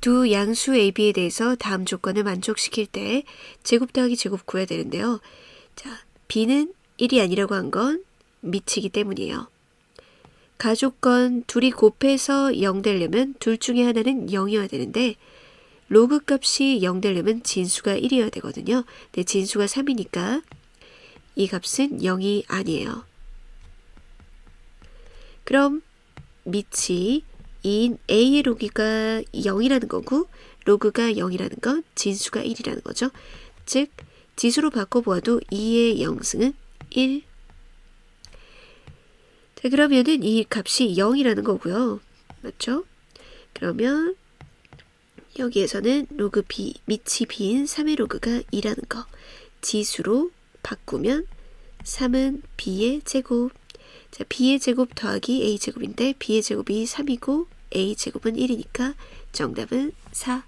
두 양수 AB에 대해서 다음 조건을 만족시킬 때 제곱 더하기 제곱 구해야 되는데요. 자, B는 1이 아니라고 한 건 미치기 때문이에요. 가조건 둘이 곱해서 0 되려면 둘 중에 하나는 0이어야 되는데 로그 값이 0 되려면 진수가 1이어야 되거든요. 근데 진수가 3이니까 이 값은 0이 아니에요. 그럼 2 인 a의 로그가 0이라는 거고 로그가 0이라는 건 진수가 1이라는 거죠. 즉 지수로 바꿔보아도 2의 0승은 1. 자 그러면은 이 값이 0이라는 거고요. 맞죠? 그러면 여기에서는 로그 b 밑이 b인 3의 로그가 2라는 거 지수로 바꾸면 3은 b의 제곱 자, b의 제곱 더하기 a 제곱인데 b의 제곱이 3이고 a 제곱은 1이니까 정답은 4.